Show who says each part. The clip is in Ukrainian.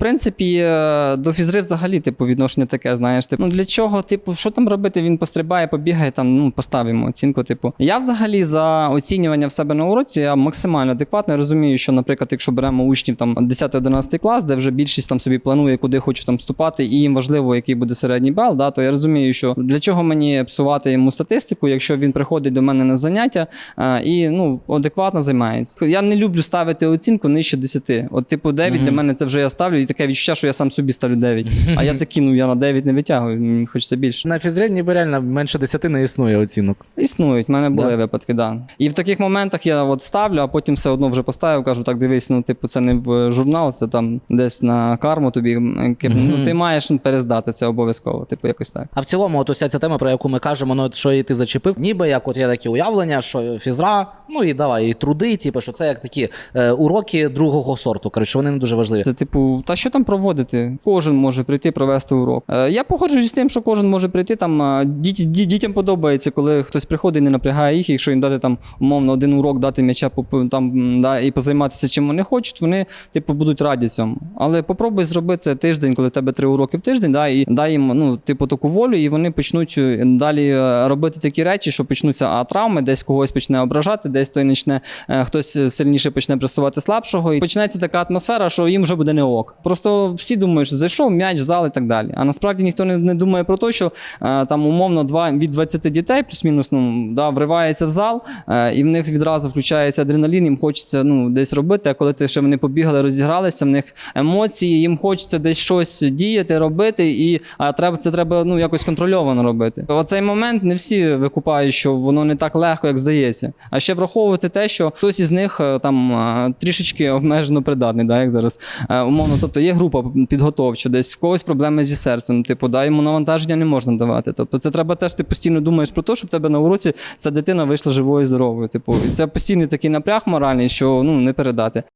Speaker 1: принципі, е, до фізри взагалі, типу, відношення таке, знаєш, типу, ну для чого, типу, що там робити? Він пострибає, побігає, там, ну, поставимо оцінку. Типу. Я взагалі за оцінювання в себе на уроці я максимально адекватно. Розумію, що, наприклад, якщо беремо учнів там 10-11 клас, де вже більшість там собі планує, куди хоче там вступати, і їм важливо, який буде середній бал, да, то я розумію, що для чого мені псувати йому статистику, якщо він приходить до мене на заняття а, і ну, адекватно займається. Я не люблю ставити оцінку нижче 10. От, типу, 9 для мене це вже я ставлю, і таке відчуття, що я сам собі ставлю 9. А я такий, ну я на 9 не витягую, мені хочеться більше.
Speaker 2: На фізрі ніби реально менше 10 не існує оцінок.
Speaker 1: Існують, в мене були
Speaker 2: Да.
Speaker 1: випадки, да. І в таких моментах я от ставлю, а потім все одно вже поставив, кажу, так дивись, ну, типу, це не в журнал, це там десь на карму тобі. м, Ну, ти маєш перездати це обов'язково, типу, якось так.
Speaker 2: А в цілому, от ось ця тема, про яку ми кажемо, ну от що і ти зачепив, ніби як от є такі уявлення, що фізра, ну і давай, і труди, типу, що це як такі е, уроки другого сорту. Коротше, вони не дуже важливі.
Speaker 1: Це, типу, та що там проводити? Кожен може прийти провести урок. Е, я погоджуюсь з тим, що кожен може прийти. Там е, діт- дітям подобається, коли хтось приходить і не напрягає їх. Якщо їм дати там умовно один урок, дати м'яча там да, і позайматися чим вони хочуть, вони типу будуть раді цьому. Але попробуй зробити це тиждень, коли тебе три уроки в тиждень, да, і дай їм ну, типу таку волю, і вони почнуть е, далі е, робити такі речі, що почнуться а травми, десь когось почне ображати, десь той почне е, хтось сильніше почне пресувати слабшого. І почнеться така атмосфера, що їм вже буде не ок. Просто всі думають, що зайшов м'яч, зал і так далі. А насправді ніхто не, не думає про те, що е, там умовно два від 20 дітей, плюс-мінус, ну да, вривається в зал, е, і в них відразу включається адреналін, їм хочеться ну, десь робити. А коли ти ще вони побігали, розігралися, в них емоції, їм хочеться десь щось діяти, робити, і а треба це треба ну якось контрольовано робити. Оцей момент не всі викупають, що воно не так легко, як здається. А ще враховувати те, що хтось із них е, там е, трішечки обмежено придатний, да, як зараз Е, умовно. Тобто є група підготовча, десь в когось проблеми зі серцем. Типу, да, йому навантаження не можна давати. Тобто, це треба теж ти постійно думаєш про те, щоб тебе на уроці ця дитина вийшла живою і здоровою. Типу, і це постійний такий напряг моральний, що ну не передати.